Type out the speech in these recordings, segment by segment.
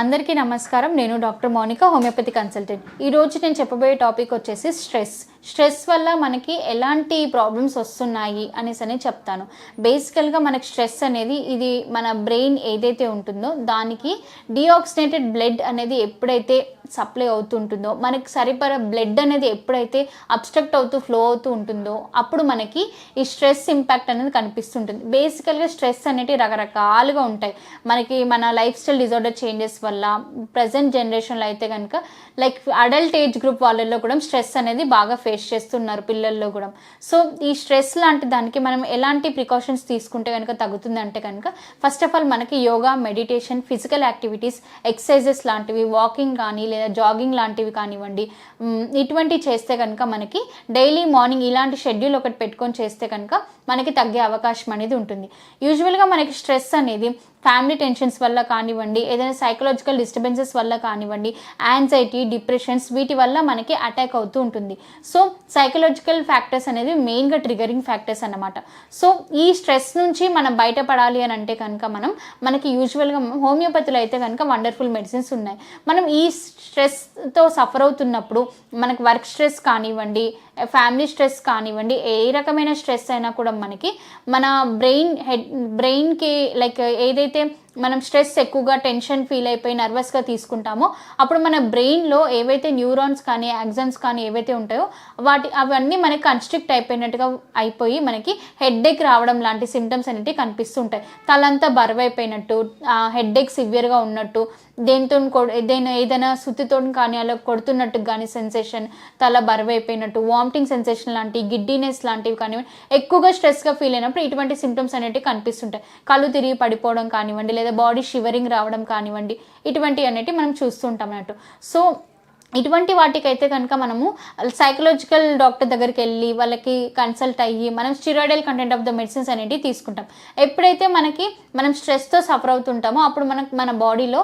అందరికీ నమస్కారం. నేను డాక్టర్ మౌనిక హోమియోపతి కన్సల్టెంట్. ఈరోజు నేను చెప్పబోయే టాపిక్ వచ్చేసి స్ట్రెస్. స్ట్రెస్ వల్ల మనకి ఎలాంటి ప్రాబ్లమ్స్ వస్తున్నాయి అనేసి అని చెప్తాను. బేసికల్గా మనకి స్ట్రెస్ అనేది ఇది మన బ్రెయిన్ ఏదైతే ఉంటుందో దానికి డిఆక్సినేటెడ్ బ్లడ్ అనేది ఎప్పుడైతే సప్లై అవుతుంటుందో మనకి సరిపడ బ్లడ్ అనేది ఎప్పుడైతే అబ్స్ట్రక్ట్ అవుతూ ఫ్లో అవుతూ ఉంటుందో అప్పుడు మనకి ఈ స్ట్రెస్ ఇంపాక్ట్ అనేది కనిపిస్తుంటుంది. బేసికల్గా స్ట్రెస్ అనేవి రకరకాలుగా ఉంటాయి. మనకి మన లైఫ్ స్టైల్ డిజార్డర్ చేంజెస్ వల్ల ప్రజెంట్ జనరేషన్లో అయితే కనుక లైక్ అడల్ట్ ఏజ్ గ్రూప్ వాళ్ళల్లో కూడా స్ట్రెస్ అనేది బాగా ఫేస్ చేస్తున్నారు పిల్లల్లో కూడా. సో ఈ స్ట్రెస్ లాంటి దానికి మనం ఎలాంటి ప్రికాషన్స్ తీసుకుంటే కనుక తగ్గుతుంది అంటే కనుక ఫస్ట్ ఆఫ్ ఆల్ మనకి yoga meditation physical activities exercises లాంటివి వాకింగ్ కానీ లేదా జాగింగ్ లాంటివి కానివ్వండి ఇటువంటి ఇటువంటివి చేస్తే కనుక మనకి డైలీ మార్నింగ్ ఇలాంటి షెడ్యూల్ ఒకటి పెట్టుకొని చేస్తే కనుక మనకి తగ్గే అవకాశం అనేది ఉంటుంది. యూజువల్గా మనకి స్ట్రెస్ అనేది ఫ్యామిలీ టెన్షన్స్ వల్ల కానివ్వండి ఏదైనా సైకలాజికల్ డిస్టర్బెన్సెస్ వల్ల కానివ్వండి యాంగ్జైటీ డిప్రెషన్స్ వీటి వల్ల మనకి అటాక్ అవుతూ ఉంటుంది. సో సైకలాజికల్ ఫ్యాక్టర్స్ అనేవి మెయిన్గా ట్రిగరింగ్ ఫ్యాక్టర్స్ అన్నమాట. సో ఈ స్ట్రెస్ నుంచి మనం బయటపడాలి అని అంటే కనుక మనం మనకి యూజువల్గా హోమియోపతిలో అయితే కనుక వండర్ఫుల్ మెడిసిన్స్ ఉన్నాయి. మనం ఈ స్ట్రెస్తో సఫర్ అవుతున్నప్పుడు మనకి వర్క్ స్ట్రెస్ కానివ్వండి ఫ్యామిలీ స్ట్రెస్ కానివ్వండి ఏ రకమైన స్ట్రెస్ అయినా కూడా మనకి మన బ్రెయిన్ హెడ్ బ్రెయిన్కి లైక్ ఏదైతే మనం స్ట్రెస్ ఎక్కువగా టెన్షన్ ఫీల్ అయిపోయి నర్వస్గా తీసుకుంటామో అప్పుడు మన బ్రెయిన్లో ఏవైతే న్యూరాన్స్ కానీ యాక్సన్స్ కానీ ఏవైతే ఉంటాయో వాటి అవన్నీ మనకి కన్స్ట్రిక్ట్ అయిపోయినట్టుగా అయిపోయి మనకి హెడ్ఏక్ రావడం లాంటి సిమ్టమ్స్ అనేవి కనిపిస్తుంటాయి. తలంతా బరువైపోయినట్టు హెడ్ఏక్ సివియర్గా ఉన్నట్టు దేనితో ఏదైనా ఏదైనా సుత్తితో కానీ అలా కొడుతున్నట్టు కానీ సెన్సేషన్ తల బరువైపోయినట్టు వామిటింగ్ సెన్సేషన్ లాంటి గిడ్డీనెస్ లాంటివి కానివ్వండి ఎక్కువగా స్ట్రెస్గా ఫీల్ అయినప్పుడు ఇటువంటి సిమ్టమ్స్ అనేటివి కనిపిస్తుంటాయి. కళ్ళు తిరిగి పడిపోవడం కానివ్వండి లేదా బాడీ షివరింగ్ రావడం కానివ్వండి ఇటువంటివి అనేటివి మనం చూస్తుంటాం అన్నట్టు. సో ఇటువంటి వాటికైతే కనుక మనము సైకలాజికల్ డాక్టర్ దగ్గరికి వెళ్ళి వాళ్ళకి కన్సల్ట్ అయ్యి మనం steroidal content of the medicines అనేవి తీసుకుంటాం. ఎప్పుడైతే మనకి మనం స్ట్రెస్తో సఫర్ అవుతుంటామో అప్పుడు మనకు మన బాడీలో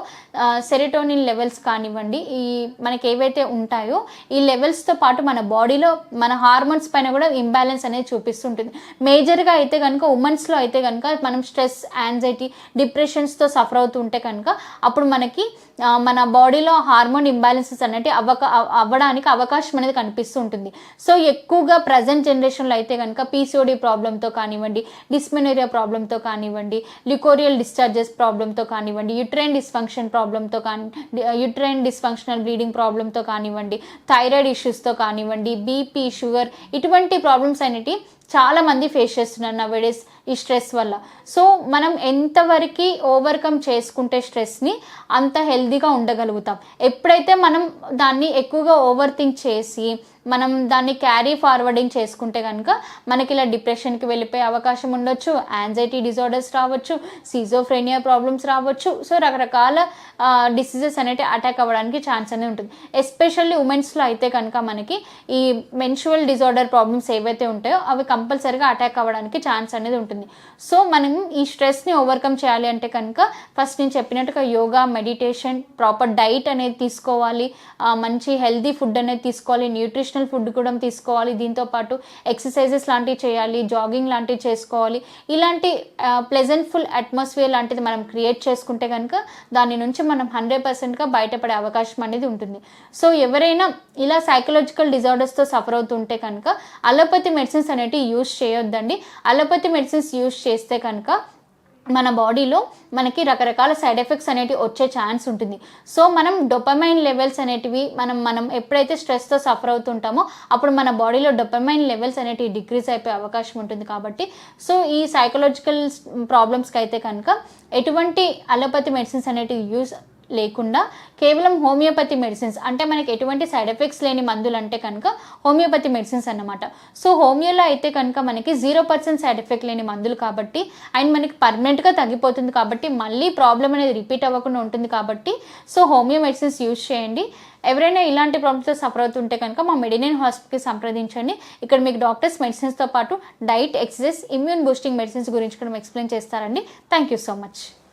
సెరిటోనిన్ లెవెల్స్ కానివ్వండి ఈ మనకి ఏవైతే ఉంటాయో ఈ లెవెల్స్తో పాటు మన బాడీలో మన హార్మోన్స్ పైన కూడా ఇంబ్యాలెన్స్ అనేది చూపిస్తుంటుంది. మేజర్గా అయితే కనుక ఉమెన్స్లో అయితే కనుక మనం స్ట్రెస్ యాంగ్జైటీ డిప్రెషన్స్తో సఫర్ అవుతుంటే కనుక అప్పుడు మనకి మన బాడీలో హార్మోన్ ఇంబ్యాలెన్సెస్ అనేవి అవ్వక అవ్వడానికి అవకాశం అనేది కనిపిస్తూ ఉంటుంది. సో ఎక్కువగా ప్రజెంట్ జనరేషన్లో అయితే కనుక పీసీఓడి ప్రాబ్లంతో కానివ్వండి డిస్మెనోరియా ప్రాబ్లంతో కానివ్వండి లికోరియల్ డిశ్చార్జెస్ ప్రాబ్లంతో కానివ్వండి యుట్రైన్ డిస్ఫంక్షన్ ప్రాబ్లంతో కాని యుట్రైన్ డిస్ఫంక్షనల్ బ్లీడింగ్ ప్రాబ్లంతో కానివ్వండి థైరాయిడ్ ఇష్యూస్తో కానివ్వండి బీపీ షుగర్ ఇటువంటి ప్రాబ్లమ్స్ అనేటివి చాలామంది ఫేస్ చేస్తున్నారు నవేడేస్ ఈ స్ట్రెస్ వల్ల. సో మనం ఎంతవరకు ఓవర్కమ్ చేసుకుంటే స్ట్రెస్ని అంత హెల్దీగా ఉండగలుగుతాం. ఎప్పుడైతే మనం దాన్ని ఎక్కువగా ఓవర్ థింక్ చేసి మనం దాన్ని క్యారీ ఫార్వర్డింగ్ చేసుకుంటే కనుక మనకి ఇలా డిప్రెషన్కి వెళ్ళిపోయే అవకాశం ఉండొచ్చు యాంగ్జైటీ డిజార్డర్స్ రావచ్చు సీజోఫ్రేనియా ప్రాబ్లమ్స్ రావచ్చు. సో రకరకాల డిసీజెస్ అనేవి అటాక్ అవ్వడానికి ఛాన్స్ అనేది ఉంటుంది. ఎస్పెషల్లీ ఉమెన్స్లో అయితే కనుక మనకి ఈ మెన్షువల్ డిజార్డర్ ప్రాబ్లమ్స్ ఏవైతే ఉంటాయో అవి కంపల్సరీగా అటాక్ అవ్వడానికి ఛాన్స్ అనేది ఉంటుంది. సో మనం ఈ స్ట్రెస్ని ఓవర్కమ్ చేయాలి అంటే కనుక ఫస్ట్ నేను చెప్పినట్టుగా యోగా మెడిటేషన్ ప్రాపర్ డైట్ అనేది తీసుకోవాలి. మంచి హెల్దీ ఫుడ్ అనేది తీసుకోవాలి న్యూట్రిషన్ న్యూట్రిషనల్ ఫుడ్ కూడా తీసుకోవాలి. దీంతో పాటు ఎక్సర్సైజెస్ లాంటివి చేయాలి జాగింగ్ లాంటివి చేసుకోవాలి. ఇలాంటి ప్లెజెంట్ఫుల్ అట్మాస్ఫియర్ లాంటిది మనం క్రియేట్ చేసుకుంటే కనుక దాని నుంచి మనం హండ్రెడ్ పర్సెంట్గా బయటపడే అవకాశం అనేది ఉంటుంది. సో ఎవరైనా ఇలా సైకలాజికల్ డిజార్డర్స్తో సఫర్ అవుతుంటే కనుక అలోపతి మెడిసిన్స్ అనేటివి యూస్ చేయొద్దండి. అలోపతి మెడిసిన్స్ యూస్ చేస్తే కనుక మన బాడీలో మనకి రకరకాల సైడ్ ఎఫెక్ట్స్ అనేటివి వచ్చే ఛాన్స్ ఉంటుంది. సో మనం డొపమైన్ లెవెల్స్ అనేటివి మనం మనం ఎప్పుడైతే స్ట్రెస్తో సఫర్ అవుతుంటామో అప్పుడు మన బాడీలో డొపమైన్ లెవెల్స్ అనేటివి డిక్రీజ్ అయిపోయే అవకాశం ఉంటుంది కాబట్టి. సో ఈ సైకలాజికల్ ప్రాబ్లమ్స్కి అయితే కనుక ఎటువంటి అలోపతి మెడిసిన్స్ అనేటివి యూస్ లేకుండా కేవలం హోమియోపతి మెడిసిన్స్ అంటే మనకి ఎటువంటి సైడ్ ఎఫెక్ట్స్ లేని మందులు అంటే కనుక హోమియోపతి మెడిసిన్స్ అన్నమాట. సో హోమియోలో అయితే కనుక మనకి జీరో పర్సెంట్ సైడ్ ఎఫెక్ట్ లేని మందులు కాబట్టి అండ్ మనకి పర్మనెంట్గా తగ్గిపోతుంది కాబట్టి మళ్ళీ ప్రాబ్లం అనేది రిపీట్ అవ్వకుండా ఉంటుంది కాబట్టి సో హోమియో మెడిసిన్స్ యూజ్ చేయండి. ఎవరైనా ఇలాంటి ప్రాబ్లమ్స్తో సఫర్ అవుతుంటే కనుక మా మెడినైన్ హాస్పిటల్కి సంప్రదించండి. ఇక్కడ మీకు డాక్టర్స్ మెడిసిన్స్తో పాటు diet exercise immune boosting medicines గురించి కూడా ఎక్స్ప్లెయిన్ చేస్తారండి. Thank you so much.